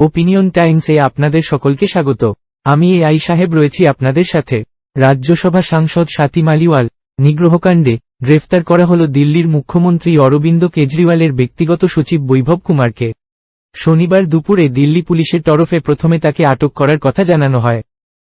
Opinion টাইমসে আপনাদের সকলকে স্বাগত। আমি এ আই সাহেব রয়েছি আপনাদের সাথে। রাজ্যসভা সাংসদ স্বাতি মালিওয়াল নিগ্রহকাণ্ডে গ্রেফতার করা হল দিল্লির মুখ্যমন্ত্রী অরবিন্দ কেজরিওয়ালের ব্যক্তিগত সচিব বৈভব কুমারকে। শনিবার দুপুরে দিল্লি পুলিশের তরফে প্রথমে তাকে আটক করার কথা জানানো হয়।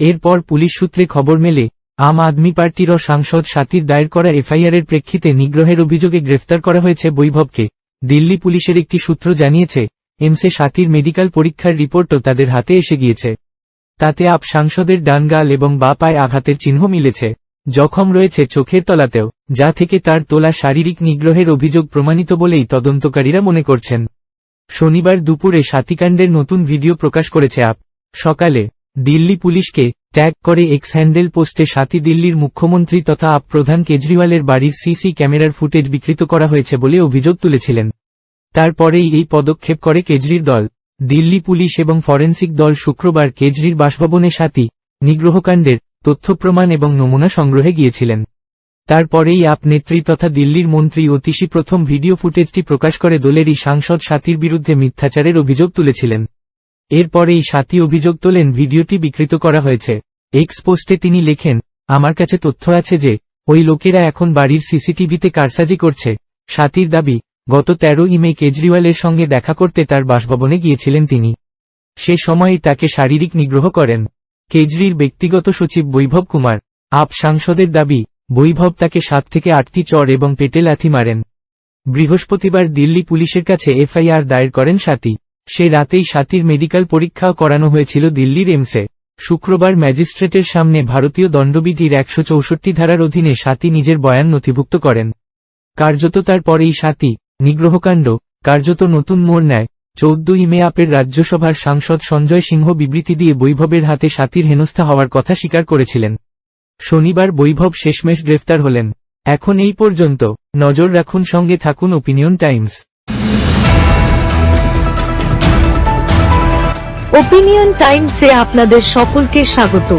এরপর পুলিশ সূত্রে খবর মেলে, আম আদমি পার্টির সাংসদ সাতির দায়ের করা এফআইআরের প্রেক্ষিতে নিগ্রহের অভিযোগে গ্রেফতার করা হয়েছে বৈভবকে। দিল্লি পুলিশের একটি সূত্র জানিয়েছে এমসে সাতির মেডিকেল পরীক্ষার রিপোর্টও তাদের হাতে এসে গিয়েছে। তাতে আপ সাংসদের ডানগাল এবং বা পায়ে আঘাতের চিহ্ন মিলেছে। জখম রয়েছে চোখের তলাতেও, যা থেকে তার তোলা শারীরিক নিগ্রহের অভিযোগ প্রমাণিত বলেই তদন্তকারীরা মনে করছেন। শনিবার দুপুরে সাতিকাণ্ডের নতুন ভিডিও প্রকাশ করেছে আপ। সকালে, দিল্লি পুলিশকে ট্যাগ করে এক্স হ্যান্ডেল পোস্টে সাতি দিল্লির মুখ্যমন্ত্রী তথা আপ প্রধান কেজরিওয়ালের বাড়ির সিসি ক্যামেরার ফুটেজ বিকৃত করা হয়েছে বলে অভিযোগ তুলেছিলেন। তারপরেই এই পদক্ষেপ করে কেজরির দল। দিল্লি পুলিশ এবং ফরেন্সিক দল শুক্রবার কেজরির বাসভবনে সাথী নিগ্রহকাণ্ডের তথ্য প্রমাণ এবং নমুনা সংগ্রহে গিয়েছিলেন। তারপরেই আপ নেত্রী তথা দিল্লির মন্ত্রী অতিশি প্রথম ভিডিও ফুটেজটি প্রকাশ করে দলেরই সাংসদ সাথীর বিরুদ্ধে মিথ্যাচারের অভিযোগ তুলেছিলেন। এরপরেই সাথী অভিযোগ তোলেন, ভিডিওটি বিকৃত করা হয়েছে। এক্স পোস্টে তিনি লেখেন, আমার কাছে তথ্য আছে যে, ওই লোকেরা এখন বাড়ির সিসিটিভিতে কারসাজি করছে। সাথীর দাবি গত তেরো ইমে কেজরিওয়ালের সঙ্গে দেখা করতে তার বাসভবনে গিয়েছিলেন তিনি। সে সময়ই তাকে শারীরিক নিগ্রহ করেন। কেজরির ব্যক্তিগত সচিব বৈভব কুমার। আপ সাংসদের দাবি, বৈভব তাকে সাত থেকে আটটি চর এবং পেটে লাথি মারেন। বৃহস্পতিবার দিল্লি পুলিশের কাছে এফআইআর দায়ের করেন সাথী সে রাতেই সাথীর মেডিকেল পরীক্ষাও করানো হয়েছিল দিল্লির এমসে। শুক্রবার ম্যাজিস্ট্রেটের সামনে ভারতীয় দণ্ডবিধির একশো চৌষট্টি ধারার অধীনে সাথী নিজের বয়ান নথিভুক্ত করেন। কার্যত তার পরেই সাথী নিগ্রহকাণ্ড, কার্যত নতুন মোড় নেয় চৌদ্দই মে আপের রাজ্যসভার সাংসদ সঞ্জয় সিংহ বিবৃতি দিয়ে বৈভবের হাতে সাথীর হেনস্থা হওয়ার কথা স্বীকার করেছিলেন। শনিবার বৈভব শেষমেশ গ্রেফতার হলেন। এখন এই পর্যন্ত, নজর রাখুন সঙ্গে থাকুন ওপিনিয়ন টাইমস। ওপিনিয়ন টাইমসে আপনাদের সকলকে স্বাগত।